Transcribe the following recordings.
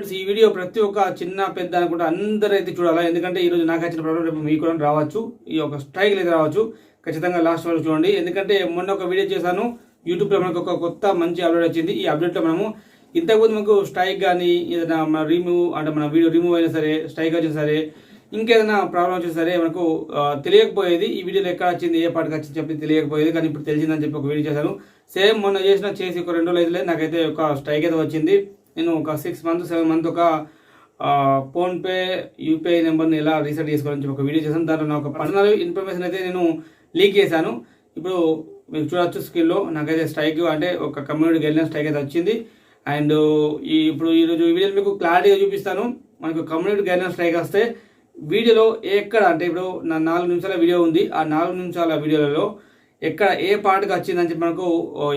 Friends ఈ video ప్రతి ఒక్క చిన్న పెద్ద అనుకుంటే అందరూ అయితే చూడాలా? ఎందుకంటే ఈ రోజు నాకు వచ్చిన ప్రాబ్లం రేపు మీకు కూడా రావచ్చు. ఈ ఒక స్ట్రైక్ అయితే రావచ్చు. ఖచ్చితంగా లాస్ట్ వరకు చూడండి. ఎందుకంటే మొన్న ఒక వీడియో చేశాను. యూట్యూబ్లో మనకు ఒక కొత్త మంచి అప్డేట్ వచ్చింది. ఈ అప్డేట్లో మనము ఇంతకుముందు మనకు స్ట్రైక్ కానీ ఏదైనా మన రిమూవ్ అంటే మన వీడియో రిమూవ్ అయినా సరే స్ట్రైక్ వచ్చినా సరే ఇంకేదైనా ప్రాబ్లం వచ్చినా సరే మనకు తెలియకపోయేది. ఈ వీడియోలో ఎక్కడ వచ్చింది ఏ పాటకి వచ్చింది చెప్పి తెలియకపోయేది. కానీ ఇప్పుడు తెలిసిందని చెప్పి ఒక వీడియో చేశాను. సేమ్ మొన్న చేసిన చేసి ఒక రెండు రోజులు అయితే నాకైతే ఒక స్ట్రైక్ అయితే వచ్చింది. నేను ఒక సిక్స్ మంత్ సెవెన్ మంత్ ఒక ఫోన్పే యూపీఐ నెంబర్ని ఎలా రీసెట్ చేసుకోవాలని చెప్పి ఒక వీడియో చేశాను. దాంట్లో నా ఒక పర్సనల్ ఇన్ఫర్మేషన్ అయితే నేను లీక్ చేశాను. ఇప్పుడు మీరు చూడొచ్చు స్కిల్లో నాకైతే స్ట్రైక్ అంటే ఒక కమ్యూనిటీకి వెళ్ళిన స్ట్రైక్ అయితే వచ్చింది. అండ్ ఈ ఇప్పుడు ఈరోజు వీడియో మీకు క్లారిటీగా చూపిస్తాను. మనకు కమ్యూనిటీ గైడెన్స్ స్ట్రైక్ వస్తే వీడియోలో ఎక్కడ అంటే ఇప్పుడు నా నాలుగు నిమిషాల వీడియో ఉంది. ఆ నాలుగు నిమిషాల వీడియోలలో ఎక్కడ ఏ పాటకు వచ్చిందని చెప్పి మనకు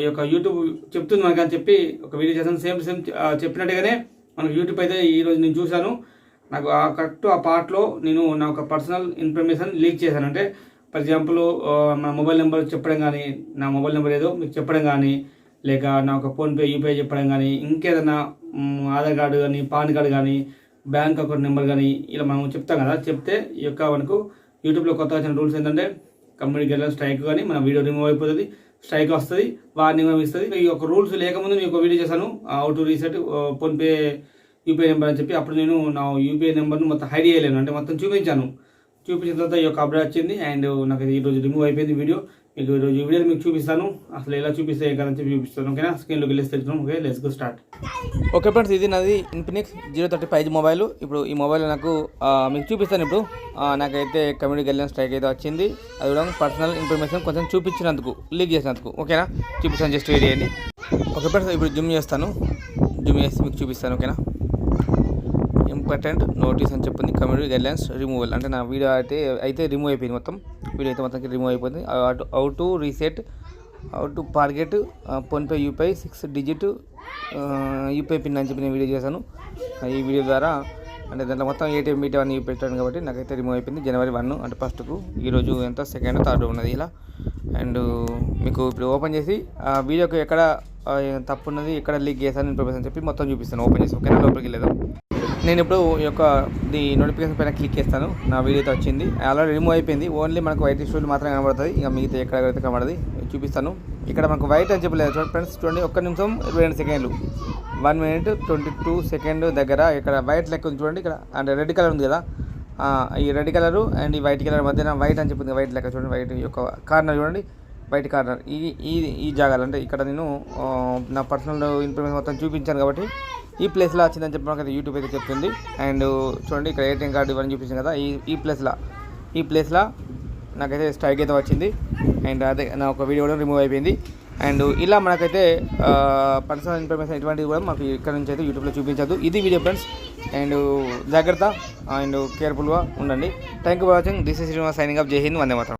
ఈ యొక్క యూట్యూబ్ చెప్తుంది మనకు అని చెప్పి ఒక వీడియో చేశాను. సేమ్ సేమ్ చెప్పినట్టుగానే మనకు యూట్యూబ్ అయితే ఈరోజు నేను చూశాను. నాకు ఆ కరెక్ట్ ఆ పార్ట్లో నేను నా ఒక పర్సనల్ ఇన్ఫర్మేషన్ లీక్ చేశాను. అంటే ఫర్ ఎగ్జాంపుల్ మన మొబైల్ నెంబర్ చెప్పడం కానీ నా మొబైల్ నెంబర్ ఏదో మీకు చెప్పడం కానీ లేక నా ఒక ఫోన్పే యూపీఐ చెప్పడం కానీ ఇంకేదైనా ఆధార్ కార్డు కానీ పాన్ కార్డు కానీ బ్యాంక్ అకౌంట్ నెంబర్ కానీ ఇలా మనం చెప్తాం కదా. చెప్తే ఈ యొక్క మనకు యూట్యూబ్లో కొత్త వచ్చిన రూల్స్ ఏంటంటే కంపెనీకి వెళ్ళిన స్ట్రైక్ కానీ మన వీడియో రిమూవ్ అయిపోతుంది స్ట్రైక్ వస్తుంది వార్నింగ్ ఏమి ఇస్తుంది. ఈ యొక్క రూల్స్ లేకముందు మీకు ఒక వీడియో చేశాను how to reset PhonePe UPI number అని చెప్పి అప్పుడు నేను నా యూపీఐ నెంబర్ను మొత్తం హైడ్ చేయలేను. అంటే మొత్తం చూపించాను. చూపించిన తర్వాత ఈ యొక్క అప్డేట్ వచ్చింది. అండ్ నాకు ఈరోజు రిమూవ్ అయిపోయింది వీడియో. మీకు ఈరోజు ఈ వీడియో మీకు చూపిస్తాను. అసలు ఎలా చూపిస్తే కదా చెప్పి చూపిస్తాను ఓకేనా? స్క్రీన్లోకి వెళ్ళేసి తెలుసుకున్నాం okay let's go start okay friends ఇది నాది Infinix zero thirty five mobile. ఇప్పుడు ఈ మొబైల్ నాకు మీకు చూపిస్తాను ఇప్పుడు. నాకైతే కమ్యూనిటీ గెలియన్ స్ట్రైక్ అయితే వచ్చింది. అది కూడా పర్సనల్ ఇన్ఫర్మేషన్ కొంచెం చూపించినందుకు లీక్ చేసినందుకు ఓకేనా? చూపిస్తాను జస్ట్ వెయిట్ చేయండి ఓకే ఫ్రెండ్స్ ఇప్పుడు జూమ్ చేస్తాను. జూమ్ చేసి మీకు చూపిస్తాను ఓకేనా? ఇంపార్టెంట్ నోటీస్ అని చెప్పింది కమ్యూనిటీ గైడ్లైన్స్ రిమూవల్ అంటే నా వీడియో అయితే అయితే రిమూవ్ అయిపోయింది మొత్తం. వీడియో అయితే మొత్తం రిమూవ్ అయిపోయింది. How to reset how to target PhonePe UPI six digit UPI pin అని చెప్పి నేను వీడియో చేశాను. ఈ వీడియో ద్వారా అంటే దాంట్లో మొత్తం ఏటీఎం మీటర్ అని పెట్టాను కాబట్టి నాకైతే రిమూవ్ అయిపోయింది. జనవరి వన్ అంటే ఫస్ట్కు ఈరోజు ఎంత? సెకండ్ థర్డ్ ఉన్నది ఇలా. అండ్ మీకు ఇప్పుడు ఓపెన్ చేసి ఆ వీడియోకి ఎక్కడ తప్పు ఉన్నది ఎక్కడ లీక్ చేశాను ఇన్ఫర్మేషన్ చెప్పి మొత్తం చూపిస్తాను. ఓపెన్ చేసి ఓకేనా? లోపలికి వెళ్ళేదాం నేను ఇప్పుడు ఈ యొక్క ది నోటిఫికేషన్ పైన క్లిక్ చేస్తాను. నా వీడియో అయితే వచ్చింది. ఆల్రెడీ రిమూవ్ అయిపోయింది. ఓన్లీ మనకు వైట్ ఇష్యూలు మాత్రమే కనబడుతుంది ఇక మిగతా ఎక్కడ అయితే కనబడదు చూపిస్తాను. ఇక్కడ మనకు వైట్ అని చెప్పలేదు. చూడండి ఫ్రెండ్స్ చూడండి. ఒక్క నిమిషం ఇరవై రెండు సెకండ్లు. One minute twenty two second దగ్గర ఇక్కడ వైట్ లెక్క ఉంది చూడండి. ఇక్కడ అంటే రెడ్ కలర్ ఉంది కదా. ఈ రెడ్ కలరు అండ్ ఈ వైట్ కలర్ మధ్యన వైట్ అని చెప్పింది వైట్ లెక్క చూడండి. వైట్ యొక్క కార్నర్ చూడండి. White corner. ఈ ఈ ఈ జాగాలు. అంటే ఇక్కడ నేను నా పర్సనల్ ఇన్ఫర్మేషన్ మొత్తం చూపించాను కాబట్టి ఈ ప్లేస్లో వచ్చిందని చెప్పి మనకైతే యూట్యూబ్ అయితే చెప్తుంది. అండ్ చూడండి ఇక్కడ ఏటీఎం కార్డు ఇవన్నీ చూపించింది కదా ఈ ఈ ప్లేస్లో ఈ ప్లేస్లో నాకైతే స్ట్రైక్ అయితే వచ్చింది. అండ్ అదే నా ఒక వీడియో కూడా రిమూవ్ అయిపోయింది. అండ్ ఇలా మనకైతే పర్సనల్ ఇన్ఫర్మేషన్ ఎటువంటిది కూడా మాకు ఇక్కడ నుంచి అయితే యూట్యూబ్లో చూపించదు ఇది వీడియో ఫ్రెండ్స్ అండ్ జాగ్రత్త. అండ్ కేర్ఫుల్గా ఉండండి. Thank you for watching this is Srinivas signing up Jai Hind Vande మాత్రం